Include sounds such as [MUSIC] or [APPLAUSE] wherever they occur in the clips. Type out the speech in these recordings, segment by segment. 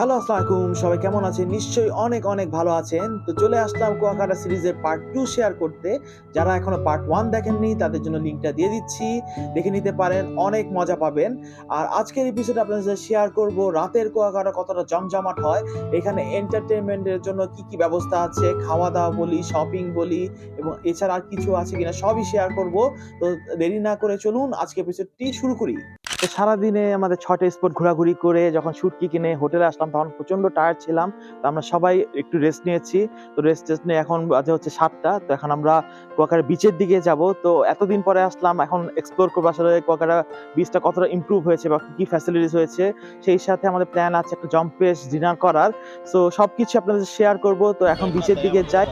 Hello আসসালামু সবাই কেমন আছেন? নিশ্চয়ই অনেক অনেক ভালো আছেন। তো চলে আসলাম কুয়াকাটা সিরিজের পার্ট টু শেয়ার করতে। যারা এখনও পার্ট ওয়ান দেখেননি, তাদের জন্য লিঙ্কটা দিয়ে দিচ্ছি। দেখে নিতে পারেন, অনেক মজা পাবেন। আর আজকের এপিসোডে আপনাদের সাথে শেয়ার করব, রাতের কুয়াকাটা কতটা জমজমাট হয়, এখানে এন্টারটেনমেন্টের জন্য কি কি ব্যবস্থা আছে খাওয়া দাওয়া বলি শপিং বলি, এবং এছাড়া আর কিছু আছে কিনা সবই শেয়ার করব। তো দেরি না করে চলুন, আজকে এপিসোডটি শুরু করি। তো সারাদিনে আমাদের ছয়টা স্পট ঘোরাঘুরি করে যখন শুটকি কিনে হোটেলে আসলাম, তখন প্রচণ্ড টায়ার্ড ছিলাম। তো আমরা সবাই একটু রেস্ট নিয়েছি। তো রেস্ট টেস্ট নিয়ে এখন বাজে হচ্ছে সাতটা। তো এখন আমরা কুয়াকাটা বিচের দিকে যাব। তো এতদিন পরে আসলাম, এখন এক্সপ্লোর করব আসলে কুয়াকাটা বিচটা কতটা ইম্প্রুভ হয়েছে বা কি ফ্যাসিলিটিস হয়েছে। সেই সাথে আমাদের প্ল্যান আছে একটা জম্পেস ডিনার করার। সো সবকিছু আপনাদের শেয়ার করব। তো এখন বিচের দিকে যাই।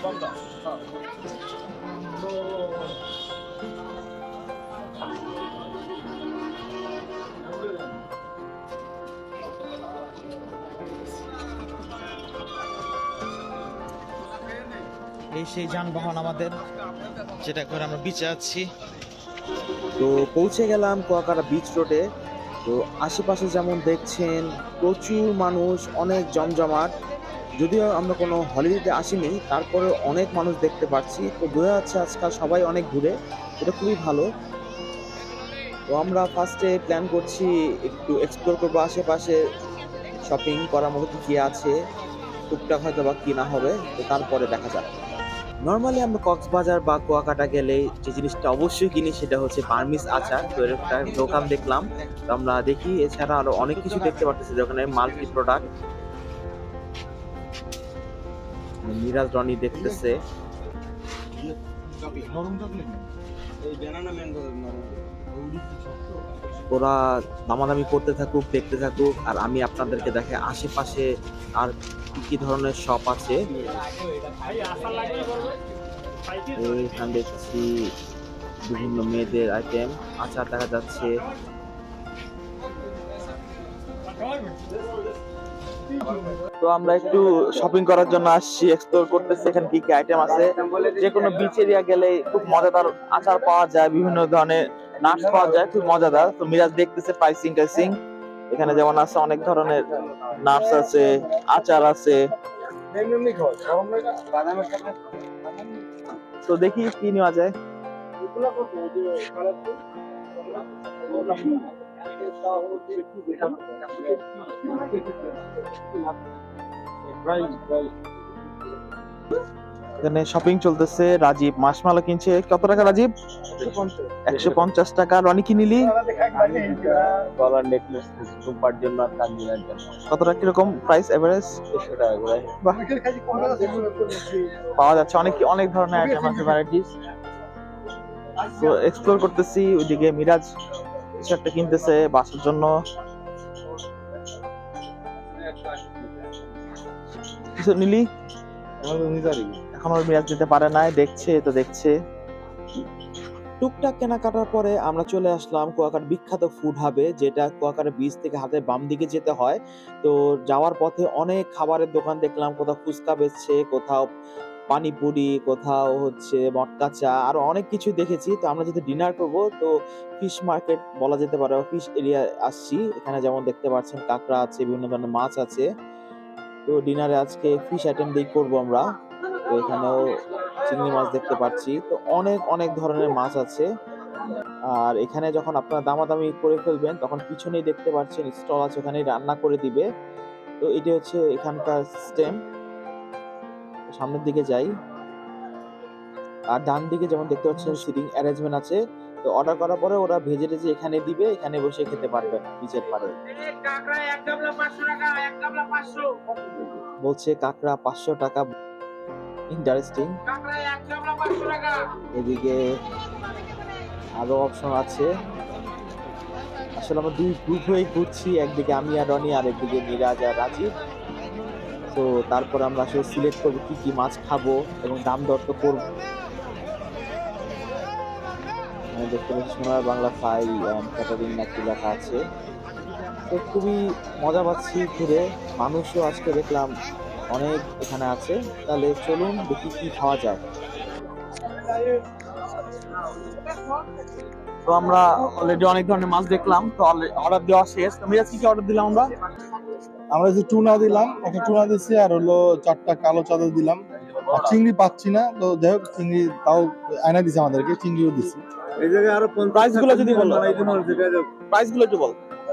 এই সেই যানবাহন আমাদের, যেটা করে আমরা বিচে আছি। তো পৌঁছে গেলাম কুয়াকাটা বিচ রোডে তো আশেপাশে যেমন দেখছেন, প্রচুর মানুষ, অনেক জমজমাট। যদিও আমরা কোনো হলিডেতে আসিনি তারপরে অনেক মানুষ দেখতে পাচ্ছি তো বোঝা যাচ্ছে আজকাল সবাই অনেক ঘুরে এটা খুবই ভালো। তো আমরা ফার্স্টে প্ল্যান করছি একটু এক্সপ্লোর করব আশেপাশে। শপিং করার মতো কি আছে? টুকটাক হয়তো বা কিনা হবে। তো তারপরে দেখা যাবে নর্মালি আমরা কক্সবাজার বা কুয়াকাটা গেলে যে জিনিসটা অবশ্যই কিনি সেটা হচ্ছে বার্মিস আচার। তো একটা দোকান দেখলাম। তো আমরা দেখি, এছাড়া আরও অনেক কিছু দেখতে পাচ্ছি দোকানে মাল্টি প্রোডাক্ট মিরাজ রনি দেখতেছে। ওরা দামাদামি করতে থাকুক, দেখতে থাকুক, আর আমি আপনাদেরকে দেখে আশেপাশে আর কি কি ধরনের শপ আছে। এখানে দেখছি বিভিন্ন মেয়েদের আইটেম আচার দেখা যাচ্ছে। তো আমরা একটু শপিং করার জন্য আসছি এক্সপ্লোর করতেছি, এখানে কি কি আইটেম আছে। যে কোনো বিচ এরিয়া গেলে খুব মজাদার আচার পাওয়া যায়, বিভিন্ন ধরনের নাটস পাওয়া যায়, খুব মজাদার। তো মিরাজ দেখতেছে প্রাইসিং টাইসিং এখানে যেমন আছে অনেক ধরনের নাটস আছে, আচার আছে। তো দেখি কি নেওয়া যায়। এখানে শপিং চলতেছে রাজীব মাসমালা কিনছে। কত টাকা রাজীব? একশো পঞ্চাশ টাকা। রনি কি নিলি? গলার নেকলেস রূপার জন্য আর জন্য কত টাকা কীরকম প্রাইস এভারেজ দেড়শো টাকা করে। পাওয়া যাচ্ছে অনেক অনেক ধরনের আইটেম আছে ভ্যারাইটিস তো এক্সপ্লোর করতেছি ওইদিকে মিরাজ। কিছু একটা কিনতেছে বাসার জন্য। কিছু নিলি? এখন ওর মিরাজ দিতে পারে নাই, দেখছে তো দেখছে। টুকটাক কেনাকাটার পরে আমরা চলে আসলাম কুয়াকাটা বিখ্যাত ফুড হাবে যেটা কুয়াকাটা বীজ থেকে হাতের বাম দিকে যেতে হয়। তো যাওয়ার পথে অনেক খাবারের দোকান দেখলাম, কোথাও ফুচকা বেচছে, কোথাও পানিপুরি, কোথাও হচ্ছে মটকা চা, আরও অনেক কিছু দেখেছি। তো আমরা যদি ডিনার করব, তো ফিশ মার্কেট বলা যেতে পারে ফিশ এরিয়া আসছি। এখানে যেমন দেখতে পাচ্ছেন, কাঁকড়া আছে, বিভিন্ন ধরনের মাছ আছে। তো ডিনারে আজকে ফিশ আইটেম দিয়ে করব আমরা। তো এখানেও চিংড়ি মাছ দেখতে পাচ্ছি। তো অনেক অনেক ধরনের মাছ আছে। আর এখানে যখন আপনারা দামাদামি করে ফেলবেন, তখন পিছনেই দেখতে পাচ্ছেন স্টল আছে, ওখানেই রান্না করে দিবে। তো এটি হচ্ছে এখানকার সিস্টেম সামনের দিকে যাই আর ডান দিকে যেমন দেখতে পাচ্ছেন সিটিং অ্যারেঞ্জমেন্ট আছে তো অর্ডার করার পরে ওরা ভেজে টেজে এখানে দিবে এখানে বসে খেতে পারবেন নিচের পারে। বলছে কাঁকড়া পাঁচশো টাকা। ইন্টারেস্টিং এদিকে আরও অপশন আছে। আসলে আমরা দুই গ্রুপ হয়ে ঘুরছি একদিকে আমি আর রনি আর একদিকে মিরাজ আর রাজীব। তো তারপর আমরা আসলে সিলেক্ট করব কি কি মাছ খাব এবং দাম দর তো করব। দেখতে পাচ্ছি সোনার বাংলা ফাই ক্যাটারিং নাকি লেখা আছে। তো খুবই মজা পাচ্ছি ঘুরে। মানুষও আজকে দেখলাম অনেক এখানে আছে। তাহলে চলুন দেখি কি খাওয়া যায়। তো আমরা অলরেডি অনেক ধরনের মাছ দেখলাম, তো অর্ডার দেওয়া শেষ। তো মিরাজ, কি অর্ডার দিলাম আমরা? আমরা যে টুনা দিলাম একটা টুনা দিচ্ছি আর হলো চারটা কালো চাদর দিলাম। আর চিংড়ি পাচ্ছি না তো যাই হোক চিংড়ি তাও আয়না দিছে আমাদেরকে চিংড়িও দিচ্ছি এই জায়গায় আরও প্রাইসগুলো যদি বলো। প্রাইসগুলো একটু বল।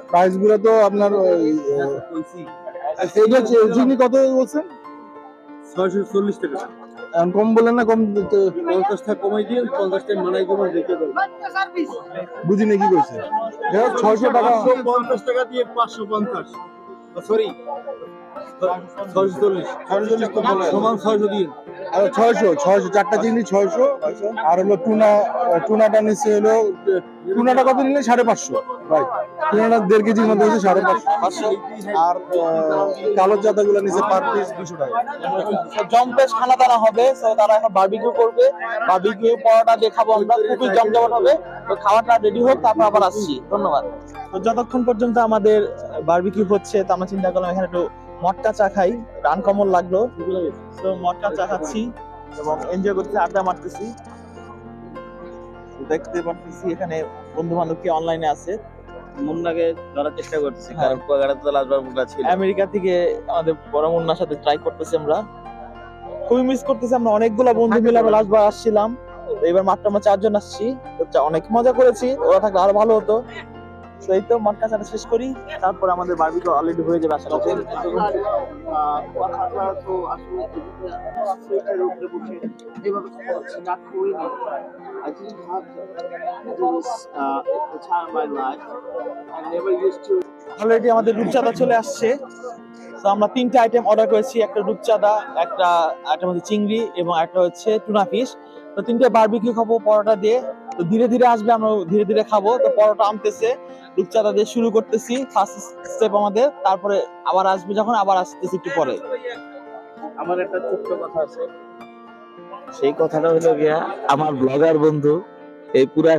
প্রাইসগুলো তো আপনার এইটা চিংড়ি কত বলছেন? ছয়শো চল্লিশ টাকা। এখন কম বললেন না কম তো- পঞ্চাশ টাকা কমাই দিয়ে পঞ্চাশ টাকা মানাই দেবো রেখে বুঝি না কি কইছে? যাই ছয়শো টাকা। পঞ্চাশ টাকা দিয়ে পাঁচশো পঞ্চাশ। সরি ছয়শো চল্লিশ ছয়শো চল্লিশ। তো বলে। সমান ছয়শো দিয়ে। আর ছয়শো ছয়শো চারটা চিংড়ি ছয়শো। আর হলো টুনা টুনাটা নিচ্ছে হলো টুনাটা কত নিলে? সাড়ে পাঁচশো। টুনাটা দেড় কেজির মধ্যে হচ্ছে সাড়ে পাঁচশো। আর আহ, কালো চাদা গুলো পার পিস দুশো টাকা। তো খানা দানা হবে তো তারা এখন বারবিকিউ করবে। বারবিকিউ পরোটা দেখাবো আমরা খুবই জমজমাট হবে। তো খাওয়াটা রেডি হোক তারপর আবার আসছি। ধন্যবাদ। তো যতক্ষণ পর্যন্ত আমাদের বারবিকিউ হচ্ছে তো আমরা চিন্তা করলাম এখানে একটু মটকা চা খাই। আনকমন লাগল। তো মটকা চা খাচ্ছি এবং এনজয় করতেছি আড্ডা মারতেছি। দেখতে পারতেছি এখানে বন্ধু বান্ধব কি অনলাইনে আছে। মুন্নাকে ধরার চেষ্টা করতেছি হ্যাঁ। কারণ কুয়াকাটা তো লাস্টবার মুন্না ছিল। আমেরিকা থেকে আমাদের বড় মুন্নার সাথে ট্রাই করতেছি আমরা। খুবই মিস করতেছি আমরা অনেকগুলা বন্ধু মিলে আমরা লাস্টবার আসছিলাম। এবার মাত্র আমরা চারজন আসছি। অনেক মজা করেছি ওরা থাকলে আরও ভালো হতো। তো এই তো মটকা চাটা শেষ করি তারপর আমাদের বার্বিকে অলরেডি হয়ে যাবে আশা করি I didn't have this uh, at the time of my life. I never used to. Already আমাদের রূপচাঁদা চলে আসছে আমরা তিনটা আইটেম অর্ডার করেছি, একটা রূপচাঁদা, একটা আইটেম হচ্ছে চিংড়ি এবং একটা হচ্ছে টুনা ফিশ তো তিনটে বারবিকিউ খাব পরোটা দিয়ে। তো ধীরে ধীরে আসবে, আমরা ধীরে ধীরে খাব। তো পরোটা আনতেছে, রূপচাঁদা দিয়ে শুরু করতেছি ফার্স্ট স্টেপ আমাদের। তারপরে আবার আসবে যখন, আবার আসতেছি একটু পরে। আমার একটা ছোট্ট কথা আছে। সেই কথাটা হলো গিয়া, আমার ব্লগার বন্ধু এই পুরা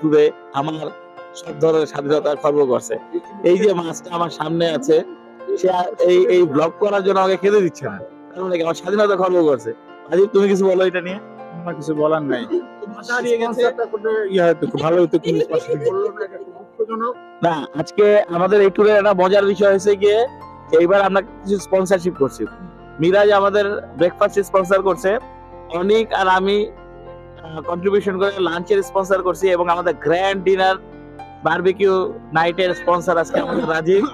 টুরে আমার সব ধরনের স্বাধীনতা খর্ব করছে। এই যে মাছটা আমার সামনে আছে সে এই এই ব্লগ করার জন্য আমাকে খেতে দিচ্ছে না। তার মানে আমার স্বাধীনতা খর্ব করছে। আজিব তুমি কিছু বলো এটা নিয়ে? আমার কিছু বলার নাই। ইয়ে [LAUGHS] না আজকে আমাদের এই একটা মজার বিষয় হয়েছে গিয়ে এইবার আমরা কিছু স্পন্সরশিপ করছি। মিরাজ আমাদের ব্রেকফাস্ট স্পন্সর করছে। অনিক আর আমি কন্ট্রিবিউশন করে লাঞ্চের স্পন্সর করছি এবং আমাদের গ্র্যান্ড ডিনার বারবিকিউ নাইটের স্পন্সর আজকে আমাদের রাজীব।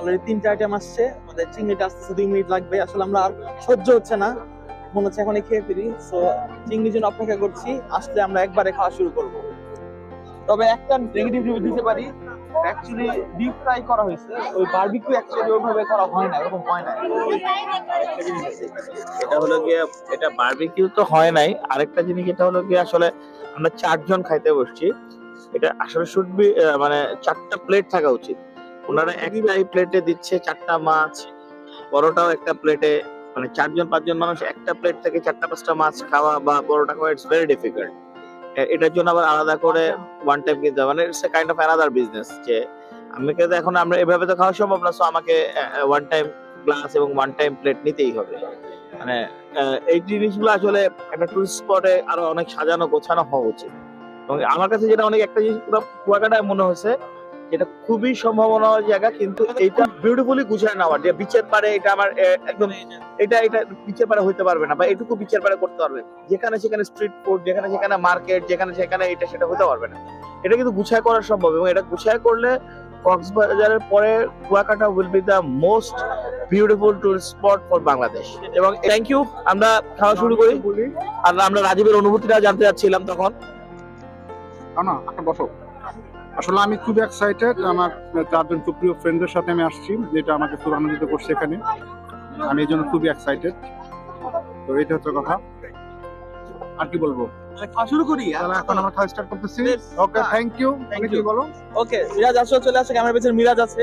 অলরেডি তিনটা আইটেম আসছে। আমাদের চিংড়িটা আসতেছে দুই মিনিট লাগবে। আসলে আমরা আর সহ্য হচ্ছে না। মনে হচ্ছে এখনই খেয়ে ফিরি সো চিংড়ির জন্য অপেক্ষা করছি। আসলে আমরা একবারে খাওয়া শুরু করব। তবে একটা নেগেটিভ রিভিউ দিতে পারি। অ্যাকচুয়ালি ডিপ ফ্রাই করা হয়েছে। ওই বারবিকিউ অ্যাকচুয়ালি ওইভাবে করা হয় না এরকম হয় না। এটা হলো গিয়ে, এটা বারবিকিউ তো হয় নাই। আরেকটা জিনিস, এটা হলো গিয়ে আসলে আমরা চারজন খাইতে বসছি। এটা আসলে শুড বি মানে চারটা প্লেট থাকা উচিত। ওনারা একটাই প্লেটে দিচ্ছে চারটা মাছ পরোটাও একটা প্লেটে মানে চারজন পাঁচজন মানুষ একটা প্লেট থেকে চারটা পাঁচটা মাছ খাওয়া বা পরোটা খাওয়া ইটস ভেরি ডিফিকাল্ট এটার জন্য আবার আলাদা করে ওয়ান টাইম কিনতে মানে it's a kind of another business যে আমি কিন্তু এখন আমরা এভাবে তো খাওয়া সম্ভব না সো আমাকে ওয়ান টাইম গ্লাস এবং ওয়ান টাইম প্লেট নিতেই হবে। মানে এই জিনিসগুলো আসলে একটা টুরিস্ট স্পটে আরও অনেক সাজানো গোছানো হওয়া উচিত। এবং আমার কাছে যেটা অনেক একটা জিনিস পুরো কুয়াকাটায় মনে হয়েছে যেটা খুবই সম্ভাবনা জায়গা, কিন্তু এটা বিউটিফুলি গুছিয়ে নেওয়া। যে বিচের পারে এটা আমার একদম এটা এটা বিচের পারে হইতে পারবে না, বা এটুকু বিচের পারে করতে পারবে। যেখানে সেখানে স্ট্রিট ফুড যেখানে সেখানে মার্কেট যেখানে সেখানে এটা, সেটা হতে পারবে না। এটা কিন্তু গুছায় করা সম্ভব, এবং এটা গুছায় করলে কক্সবাজারের পরে Kuakata will be the most beautiful tourist spot for Bangladesh এবং থ্যাংক ইউ আমরা খাওয়া শুরু করি। আর আমরা রাজীবের অনুভূতিটা জানতে যাচ্ছিলাম তখন। না একটা বসো। আসলে আমি খুব এক্সাইটেড আমার চারজন খুব প্রিয় ফ্রেন্ডের সাথে আমি আসছি যেটা আমাকে খুব আনন্দিত করছে এখানে। আমি এই জন্য খুবই এক্সাইটেড তো এটা হচ্ছে কথা। আর কি বলব? শুরু করি এখন আমরা খাওয়া স্টার্ট করতেছি। ওকে থ্যাংক ইউ Thank অনেক বলো। ওকে মিরাজ আসো চলে আসো পেছনে মিরাজ আছে।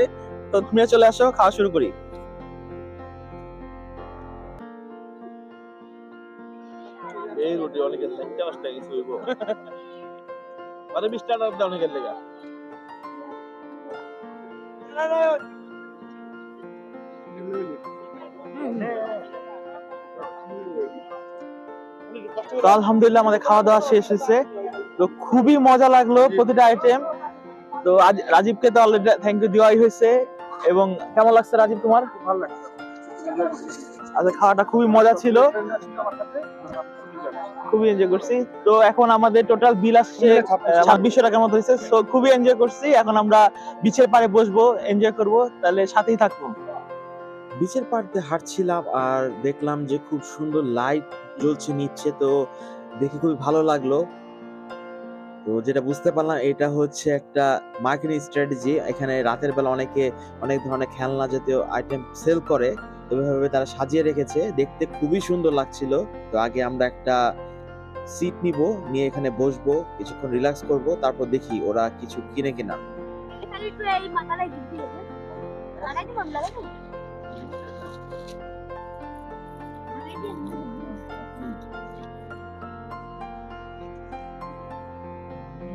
তো মিরাজ চলে আসো খাওয়া শুরু করি। রুটি মানে বিশটা টাকা দাও অনেকের লেগা। তো আলহামদুলিল্লাহ আমাদের খাওয়া দাওয়া শেষ হয়েছে। তো খুবই মজা লাগল প্রতিটা আইটেম তো আজ রাজীবকে তো অলরেডি থ্যাংক ইউ দেওয়াই হয়েছে। এবং কেমন লাগছে রাজীব তোমার? ভালো লাগছে। আচ্ছা খাওয়াটা খুবই মজা ছিল। খুবই এনজয় করছি। তো এখন আমাদের টোটাল বিল আসছে ছাব্বিশশো টাকার মতো হয়েছে। তো খুবই এনজয় করছি। এখন আমরা বিচের পাড়ে বসবো এনজয় করব তাহলে সাথেই থাকব। বিচের পাড়তে হাঁটছিলাম আর দেখলাম যে খুব সুন্দর লাইট জ্বলছে নিচ্ছে তো দেখে খুবই ভালো লাগল। তো যেটা বুঝতে পারলাম এটা হচ্ছে একটা মার্কেটিং স্ট্র্যাটেজি এখানে রাতের বেলা অনেকে অনেক ধরনের খেলনা জাতীয় আইটেম সেল করে। তো এভাবে তারা সাজিয়ে রেখেছে। দেখতে খুবই সুন্দর লাগছিল। তো আগে আমরা একটা সিট নিব নিয়ে এখানে বসবো কিছুক্ষণ রিল্যাক্স করব তারপর দেখি ওরা কিছু কিনে কিনা।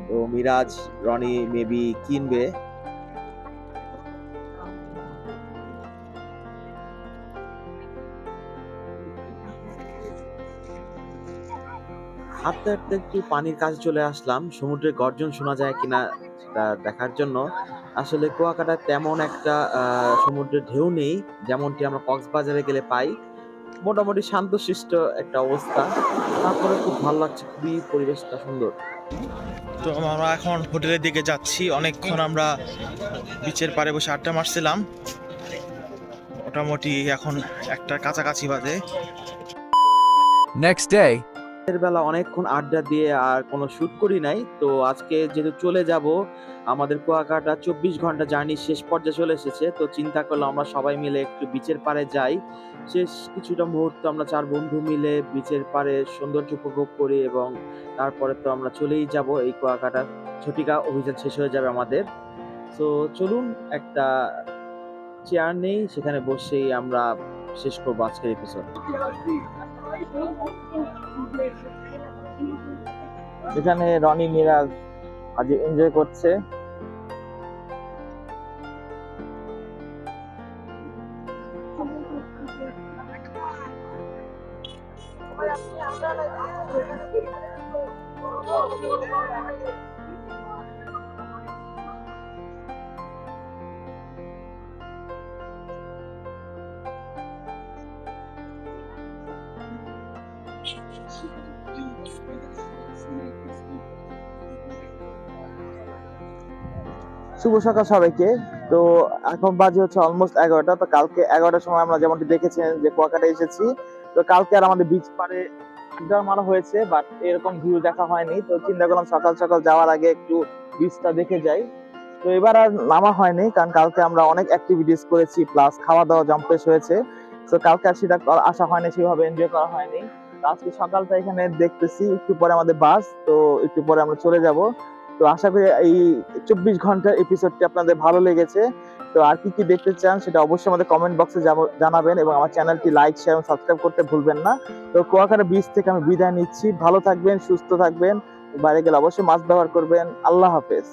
তো মিরাজ রনি মেবি কিনবে। হাঁটতে হাঁটতে একটু পানির কাছে চলে আসলাম। সমুদ্রের গর্জন শোনা যায় কিনা সেটা দেখার জন্য। আসলে কুয়াকাটার তেমন একটা সমুদ্রের ঢেউ নেই যেমনটি আমরা কক্সবাজারে গেলে পাই। মোটামুটি শান্তশিষ্ট একটা অবস্থা। তারপরে খুব ভালো লাগছে খুবই পরিবেশটা সুন্দর। তো আমরা এখন হোটেলের দিকে যাচ্ছি। অনেকক্ষণ আমরা বিচের পাড়ে বসে আড্ডা মারছিলাম। মোটামুটি এখন একটা কাছাকাছি বাজে। Next day. রাতের বেলা অনেকক্ষণ আড্ডা দিয়ে আর কোনো শ্যুট করি নাই। তো আজকে যেহেতু চলে যাব, আমাদের কুয়াকাটা চব্বিশ ঘণ্টা জার্নি শেষ পর্যায়ে চলে এসেছে। তো চিন্তা করলাম আমরা সবাই মিলে একটু বিচের পাড়ে যাই। শেষ কিছুটা মুহূর্ত আমরা চার বন্ধু মিলে বিচের পাড়ে সৌন্দর্য উপভোগ করি এবং তারপরে তো আমরা চলেই যাব। এই কুয়াকাটা ছটিকা অভিযান শেষ হয়ে যাবে আমাদের। তো চলুন একটা চেয়ার নেই, সেখানে বসেই আমরা শেষ করব আজকের এপিসোড এখানে রনি মিরাজ আজ এনজয় করছে। শুভ সকাল সবাইকে। তো এখন বাজে হচ্ছে অলমোস্ট এগারোটা, তো কালকে এগারোটার সময় আমরা যেমনটি দেখেছেন যে কুয়াকাটা এসেছি, তো কালকে আর আমাদের বিচ পাড়ে আড্ডা মারা হয়েছে বাট এরকম ভিউ দেখা হয়নি। তো চিন্তা করলাম সকাল সকাল যাওয়ার আগে একটু বিচটা দেখে যাই। তো এবার আর নামা হয়নি, কারণ কালকে আমরা অনেক অ্যাক্টিভিটিস করেছি প্লাস খাওয়া দাওয়া জম্পেশ হয়েছে। তো কালকে আর সেটা আসা হয়নি, সেভাবে এনজয় করা হয়নি। আজকে সকালটা এখানে দেখতেছি, একটু পরে আমাদের বাস, তো একটু পরে আমরা চলে যাব। তো আশা করি এই চব্বিশ ঘণ্টার এপিসোডটি আপনাদের ভালো লেগেছে। তো আর কি কি দেখতে চান সেটা অবশ্যই আমাদের কমেন্ট বক্সে জানাবেন এবং আমার চ্যানেলটি লাইক শেয়ার এবং সাবস্ক্রাইব করতে ভুলবেন না। তো কুয়াকাটা বিচ থেকে আমি বিদায় নিচ্ছি। ভালো থাকবেন, সুস্থ থাকবেন। বাইরে গেলে অবশ্যই মাস্ক ব্যবহার করবেন। আল্লাহ হাফেজ।